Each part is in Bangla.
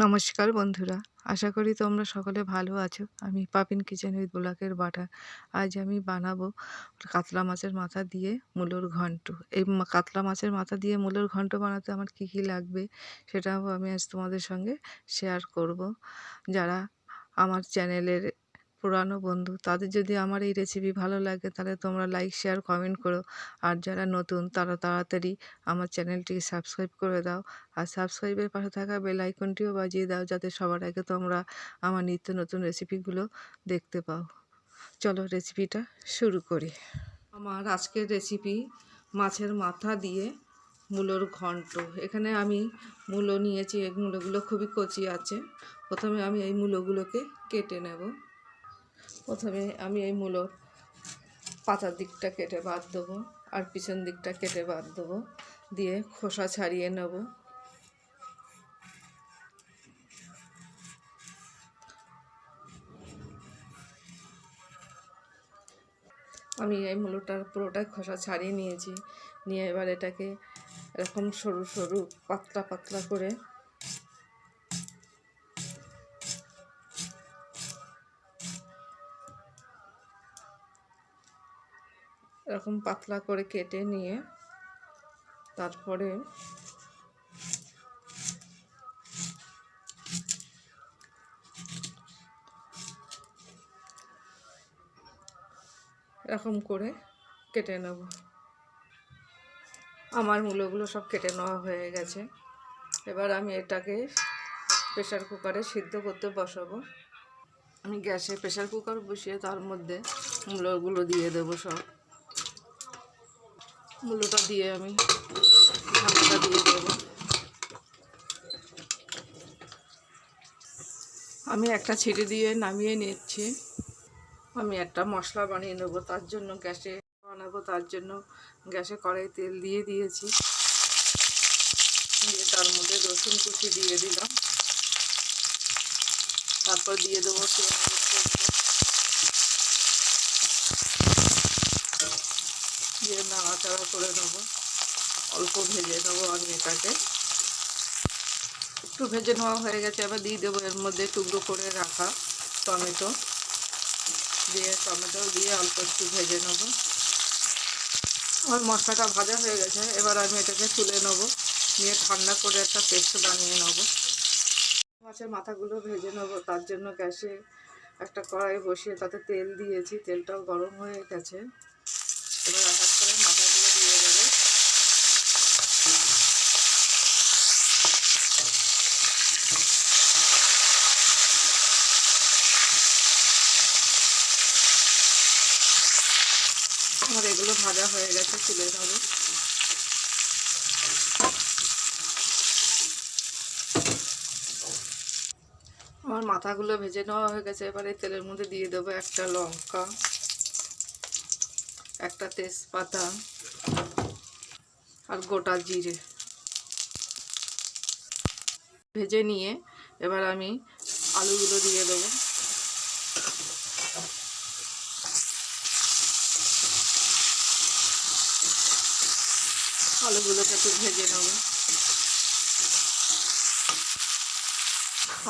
নমস্কার বন্ধুরা। আশা করি তোমরা সকলে ভালো আছো। আমি পাপিন কিচেন উইথ ব্লকের বাটা। আজ আমি বানাবো কাতলা মাছের মাথা দিয়ে মূলোর ঘন্ট। এই কাতলা মাছের মাথা দিয়ে মূলোর ঘন্ট বানাতে আমার কী কী লাগবে সেটাও আমি আজ তোমাদের সঙ্গে শেয়ার করব। যারা আমার চ্যানেলের পুরানো বন্ধু। তাদের যদি আমার এই রেসিপি ভালো লাগে, তাহলে তোমরা লাইক শেয়ার কমেন্ট করো। আর যারা নতুন, তারা তাড়াতাড়ি আমার চ্যানেলটিকে সাবস্ক্রাইব করে দাও। আর সাবস্ক্রাইবের পাশে থাকা বেল আইকনটিও বাজিয়ে দাও, যাতে সবার আগে তোমরা আমার নিত্য নতুন রেসিপিগুলো দেখতে পাও। চলো রেসিপিটা শুরু করি। আমার আজকের রেসিপি মাছের মাথা দিয়ে মূলোর ঘন্ট। এখানে আমি মূলো নিয়েছি, এই মূলোগুলো খুবই কচি আছে। প্রথমে আমি এই মূলোগুলোকে কেটে নেব। প্রথমে আমি এই মূলোর পাতার দিকটা কেটে বাদ দেবো আর পিছন দিকটা কেটে বাদ দেবো, দিয়ে খোসা ছাড়িয়ে নেব। আমি এই মূলোটার পুরোটাই খোসা ছাড়িয়ে নিয়েছি, নিয়ে এবার এটাকে এরকম সরু সরু পাতলা পাতলা করে এরকম পাতলা করে কেটে নিয়ে তারপরে এরকম করে কেটে নেব। আমার মূলোগুলো সব কেটে নেওয়া হয়ে গেছে। এবার আমি এটাকে প্রেশার কুকারে সিদ্ধ করতে বসাবো। আমি গ্যাসে প্রেশার কুকার বসিয়ে তার মধ্যে মূলোগুলো দিয়ে দেবো সব। মূলোটা দিয়ে আমি ঢাকাটা দিয়ে দেবো। আমি একটা ছেড়ে দিয়ে নামিয়ে নিচ্ছি। আমি একটা মশলা বানিয়ে নেব, তার জন্য গ্যাসে বানাবো, তার জন্য গ্যাসে কড়াই তেল দিয়ে দিয়েছি। দিয়ে তার মধ্যে রসুন কুচি দিয়ে দিলাম। তারপর দিয়ে দেবো পেঁয়াজের টুকরো। দিয়ে নাড়াচাড়া করে নেব। অল্প ভেজে নেব আমি এটাকে। একটু ভেজে নেওয়া হয়ে গেছে, এবার দিয়ে দেবো এর মধ্যে টুকরো করে রাখা টমেটো। দিয়ে টমেটো দিয়ে অল্প একটু ভেজে নেব। আমার মশলাটা ভাজা হয়ে গেছে, এবার আমি এটাকে তুলে নেব। নিয়ে ঠান্ডা করে একটা পেস্ট বানিয়ে নেব। মাছের মাথাগুলো ভেজে নেব, তার জন্য গ্যাসে একটা কড়াই বসিয়ে তাতে তেল দিয়েছি। তেলটাও গরম হয়ে গেছে এবার এক এক করে মাথাগুলো দিয়ে দেবো আমার এগুলো ভাজা হয়ে গেছে, তুলে নেব আমার মাথাগুলো ভেজে নেওয়া হয়ে গেছে, এবারে তেলের মধ্যে দিয়ে দেবো একটা লঙ্কা, একটা তেজপাতা, আর গোটা জিরে। ভেজে নিয়ে এবার আমি আলুগুলো দিয়ে দেবো। আলুগুলোকে একটু ভেজে নেব।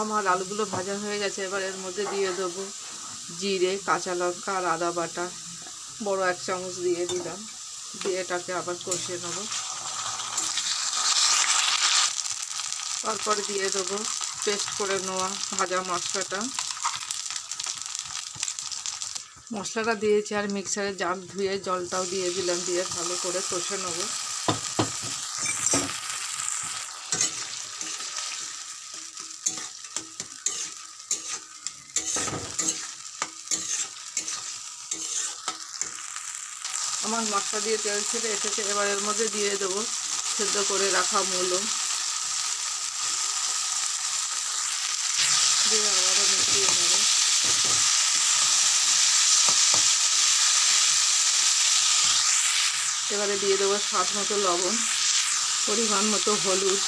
আমার আলুগুলো ভাজা হয়ে গেছে, এবার এর মধ্যে দিয়ে দেবো জিরে, কাঁচা লঙ্কা আর আদা বাটা। বড় এক চামচ দিয়ে দিলাম, দিয়ে এটাকে আবার কষিয়ে নেব। তারপর দিয়ে দেবো পেস্ট করে নেওয়া ভাজা মশলাটা। মশলাটা দিয়েছি আর মিক্সারে জার ধুয়ে জলটাও দিয়ে দিলাম, দিয়ে ভালো করে কষে নেব। আমার মশলা দিয়ে তেল ছেড়ে এসেছে, এবার এর মধ্যে দিয়ে দেবো সেদ্ধ করে রাখা মূলো। দিয়ে আবারও মিশিয়ে নেব। এবারে দিয়ে দেবো স্বাদ মতো লবণ, পরিমাণ মতো হলুদ।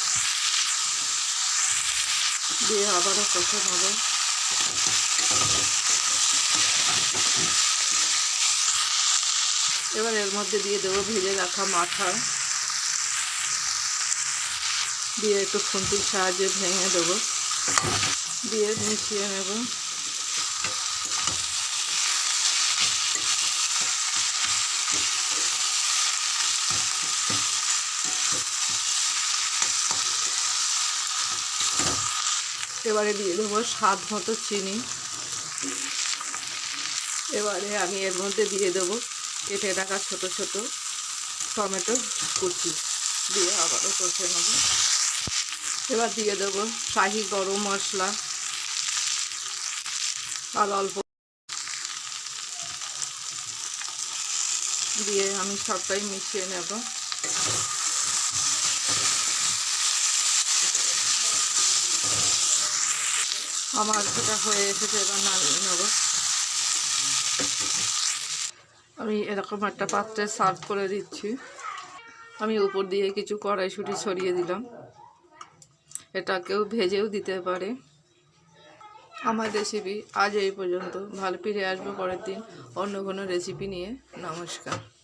দিয়ে আবারও কষে নেব। এবার এর মধ্যে দিয়ে দেবো ভেজে রাখা মাথা। দিয়ে একটু খুন্তির সাহায্যে ভেঙে দেবো। দিয়ে মিশিয়ে নেব। এবারে দিয়ে দেবো স্বাদ মতো চিনি। এবারে আমি এর মধ্যে দিয়ে দেবো কেটে রাখা ছোট ছোট টমেটো কুচি দিয়ে আবারও কষে নেব। এবার দিয়ে দেবো শাহি গরম মশলা। আর অল্প দিয়ে আমি সবটাই মিশিয়ে নেব। আমার সেটা হয়ে এসেছে, এবার নামিয়ে নেব। আমি এরকম একটা পাত্রে সার্ভ করে দিচ্ছি। আমি উপর দিয়ে কিছু কড়াইশুঁটি ছড়িয়ে দিলাম। এটা কেউ ভেজেও দিতে পারে। আমার রেসিপি আজ এই পর্যন্ত। ভালো ফিরে আসব পরের দিন। অন্য কোনো রেসিপি নিয়ে। নমস্কার।